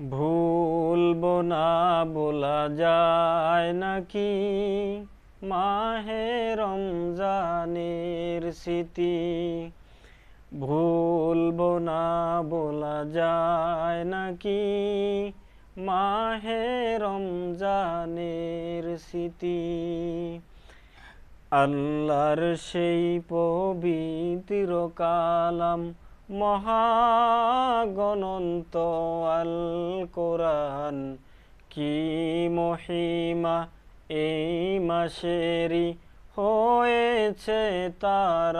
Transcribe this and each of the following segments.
ভুলবো না বলা যায় নাকি? মাহে রমজানের স্মৃতি। ভুলবো না বলা যায় নাকি? মাহে রমজানের স্মৃতি। আল্লাহর সেই পবিত্র কালাম, মহাগণন্ত আল কোরআন কি মহিমা এই মাসেরই হয়েছে তার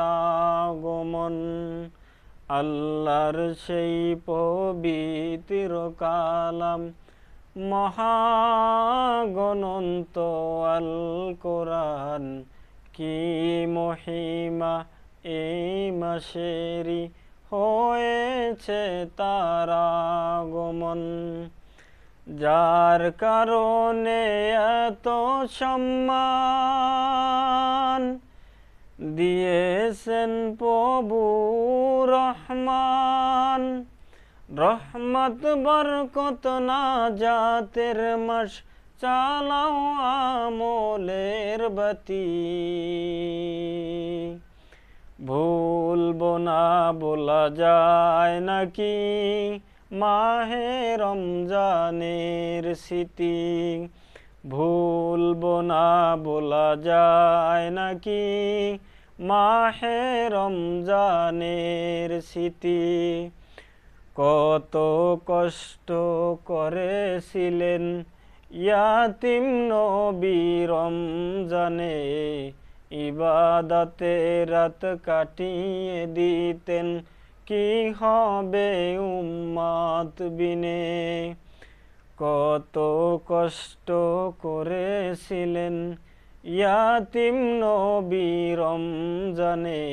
আল্লাহর সেই পবিত্র কালাম মহাগণন্ত আল কোরআন কি মহিমা এই মাসেরই হয়েছে তার আগমন। যার কারণে এত সম্মান দিয়েছেন প্রভু রহমান। রহমত, বরকত না জাতের মাস চালাও আমলের বাতি। ভুলবো না, বলা যায় নাকি? মাহে রমজানের স্মৃতি। ভুলবো না, বলা যায় নাকি? মাহে রমজানের স্মৃতি। কত কষ্ট করেছিলেন ইয়াতিম নবী রমজানে। ইবাদতে রাত কাটিয়ে দিতেন, কি হবে উম্মাত বিনে? কত কষ্ট করেছিলেন ইয়াতিম নবী রমজানে।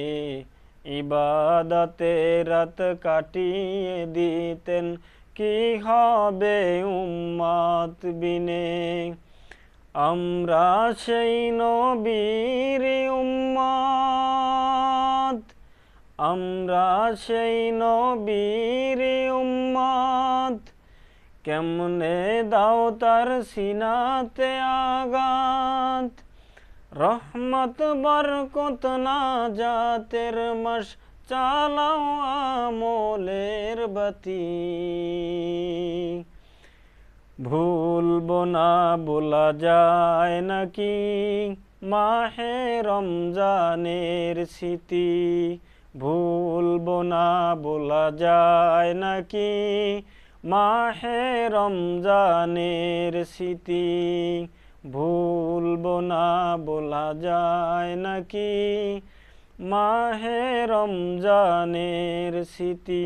ইবাদতে রাত কাটিয়ে দিতেন, কি হবে উম্মাত বিনে? আমরা সেই নবীর উম্মাদ। আমরা সেই নবীর উম্মাদ। কেমনে দাও তার সিনাতে আগাত রহমত, বরকত না জাতের মাস চালাও আমলের বাতি। ভুলবো না বলা যায় নাকি? মাহে রমজানের স্মৃতি ভুলবো না বলা যায় নাকি? মাহে রমজানের স্মৃতি ভুলবো না বলা যায় নাকি? মাহে রমজানের স্মৃতি